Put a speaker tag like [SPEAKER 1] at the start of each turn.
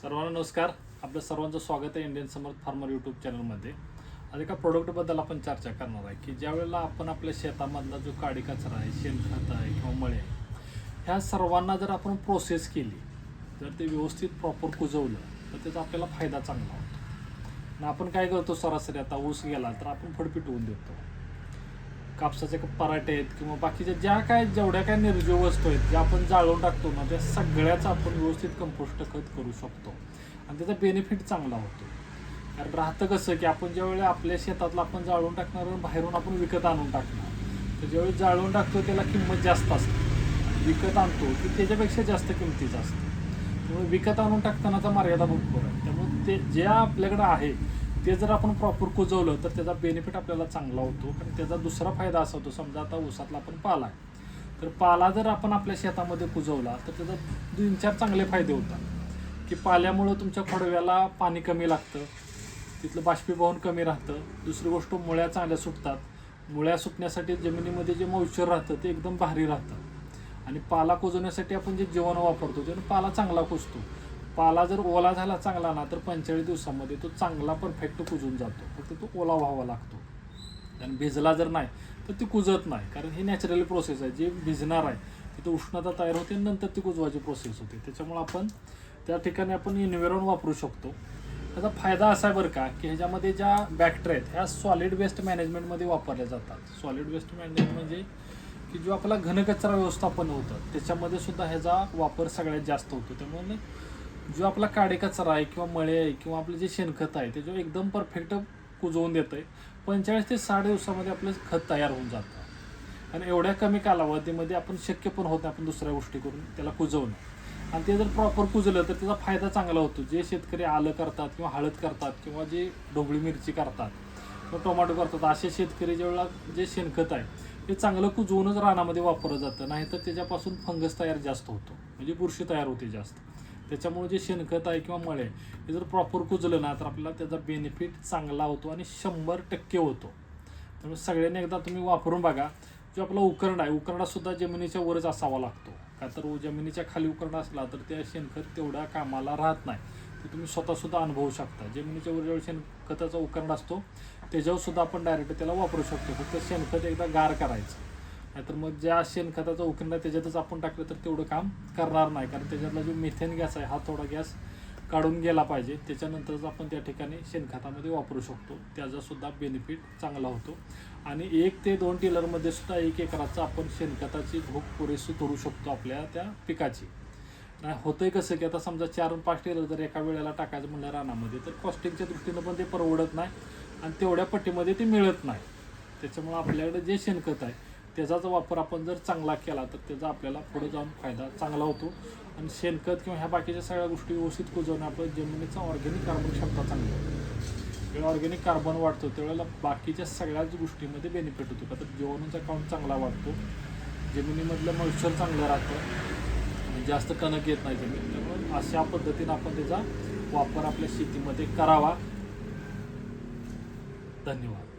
[SPEAKER 1] सर्वांना नमस्कार. आपलं सर्वांचं स्वागत आहे इंडियन समर्थ फार्मर यूट्यूब चॅनलमध्ये आज एका प्रोडक्टबद्दल आपण चर्चा करणार आहे की ज्या वेळेला आपण आपल्या शेतामधला जो काडी कचरा आहे शेणखत आहे किंवा मळे आहे ह्या सर्वांना जर आपण प्रोसेस केली जर ते व्यवस्थित प्रॉपर कुजवलं तर त्याचा आपल्याला फायदा चांगला होतो. आणि आपण काय करतो सरासरी आता? ऊस गेला तर आपण फडपिटवून देतो. कापसाचे पराठे आहेत किंवा बाकीच्या ज्या काय जेवढ्या काय निर्जीव वस्तू आहेत ज्या आपण जाळून टाकतो ना त्या सगळ्याचा आपण व्यवस्थित कंपोस्ट खत करू शकतो. आणि त्याचा बेनिफिट चांगला होतो. कारण राहतं कसं की आपण ज्यावेळी आपल्या शेतातलं आपण जाळून टाकणार बाहेरून आपण विकत आणून टाकणार. तर ज्यावेळी जाळून टाकतो त्याला किंमत जास्त असते. विकत आणतो की त्याच्यापेक्षा जास्त किमतीचं असतं. त्यामुळे विकत आणून टाकतानाचा मर्यादा भरपूर आहे. त्यामुळे ते जे आपल्याकडं आहे ते जर आपण प्रॉपर कुजवलं तर त्याचा बेनिफिट आपल्याला चांगला होतो. आणि त्याचा दुसरा फायदा असा होतो समजा आता ऊसातला आपण पाला आहे. तर पाला जर आपण आपल्या शेतामध्ये कुजवला तर त्याचा तीन चार चांगले फायदे होतात. की पाल्यामुळं तुमच्या खोडव्याला पाणी कमी लागतं तिथलं बाष्पीभवन कमी राहतं. दुसरी गोष्ट मुळ्या चांगल्या सुटतात. मुळ्या सुटण्यासाठी जमिनीमध्ये जे मॉइश्चर राहतं ते एकदम भारी राहतं. आणि पाला कुजवण्यासाठी आपण जे जेवण वापरतो त्यानं पाला चांगला कुजतो. पाला जर ओला झाला चांगला ना तर पंचेचाळीस दिवसामध्ये तो चांगला परफेक्ट कुजून जातो. फक्त तो ओला व्हावा लागतो. आणि भिजला जर नाही तर ती कुजत नाही. कारण ही नॅचरली प्रोसेस आहे. जे भिजणार आहे तिथं उष्णता तयार होते नंतर ती कुजवायची प्रोसेस होते. त्याच्यामुळे आपण त्या ठिकाणी आपण इन्व्हेरॉन वापरू शकतो. त्याचा फायदा असा आहे बरं का की ह्याच्यामध्ये ज्या बॅक्टेरिया आहेत ह्या सॉलिड वेस्ट मॅनेजमेंटमध्ये वापरल्या जातात. सॉलिड वेस्ट मॅनेजमेंट म्हणजे की जो आपला घनकचरा व्यवस्थापन होतं त्याच्यामध्ये सुद्धा ह्याचा वापर सगळ्यात जास्त होतो. त्यामुळे जो आपला काडे कचरा आहे किंवा मळे आहे किंवा आपलं जे शेणखत आहे ते जो एकदम परफेक्ट कुजवून देतं आहे पंचेचाळीस ते साठ दिवसामध्ये आपलं खत तयार होऊन जातं. आणि एवढ्या कमी कालावधीमध्ये आपण शक्य पण होत नाही आपण दुसऱ्या गोष्टी करून त्याला कुजवणं. आणि ते जर प्रॉपर कुजलं तर त्याचा फायदा चांगला होतो. जे शेतकरी आलं करतात किंवा हळद करतात किंवा जे ढोबळी मिरची करतात किंवा टोमॅटो करतात असे शेतकरी ज्यावेळेला जे शेणखत आहे ते चांगलं कुजवूनच रानामध्ये वापरलं जातं. नाहीतर त्याच्यापासून फंगस तयार जास्त होतो. म्हणजे बुरशी तयार होते जास्त. त्याच्यामुळे जे शेणखत आहे किंवा मळे हे जर प्रॉपर कुजलं ना तर आपल्याला त्याचा बेनिफिट चांगला होतो आणि शंभर टक्के होतो. त्यामुळे सगळ्यांनी एकदा तुम्ही वापरून बघा. जो आपला उकरंड आहे उकरडासुद्धा जमिनीच्या वरच असावा लागतो. का तर जमिनीच्या खाली उकरडा असला तर त्या शेणखत तेवढ्या कामाला राहत नाही. ते तुम्ही स्वतःसुद्धा अनुभवू शकता. जमिनीच्या वर जेव्हा शेणखताचा उकरंड असतो त्याच्यावर सुद्धा आपण डायरेक्ट त्याला वापरू शकतो. फक्त शेणखत एकदा गार करायचं. नाहीतर मग ज्या शेणखताचा उकरंड त्याच्यातच आपण टाकलं तर तेवढं काम करणार नाही. कारण त्याच्यातला जो मिथेन गॅस आहे हा थोडा गॅस काढून गेला पाहिजे. त्याच्यानंतरच आपण त्या ठिकाणी शेणखतामध्ये वापरू शकतो. त्याचासुद्धा बेनिफिट चांगला होतो. आणि एक ते दोन टिलरमध्ये सुद्धा एक एकराचा आपण शेणखताची भूक पुरेशी करू शकतो आपल्या त्या पिकाची. नाही आहे कसं की आता समजा चार पाच टेलर जर एका वेळेला टाकायचं म्हणलं रानामध्ये तर कॉस्टिंगच्या दृष्टीनं पण ते परवडत नाही आणि तेवढ्या पट्टीमध्ये ते मिळत नाही. त्याच्यामुळं आपल्याकडे जे शेणखत आहे त्याचाच वापर आपण जर चांगला केला तर त्याचा आपल्याला पुढे जाऊन फायदा चांगला होतो. आणि शेणखत किंवा ह्या बाकीच्या सगळ्या गोष्टी व्यवस्थित कुजवणे आपलं जमिनीचा ऑर्गॅनिक कार्बन क्षमता चांगली होते जेव्हा ऑर्गॅनिक कार्बन वाढतो त्यावेळेला बाकीच्या सगळ्याच गोष्टीमध्ये बेनिफिट होतो. का तर जीवाणूचा काउंट चांगला वाढतो. जमिनीमधलं मॉइश्चर चांगलं राहतं. आणि जास्त कणक येत नाही जमीन त्यामुळे अशा पद्धतीनं आपण त्याचा वापर आपल्या शेतीमध्ये करावा. धन्यवाद.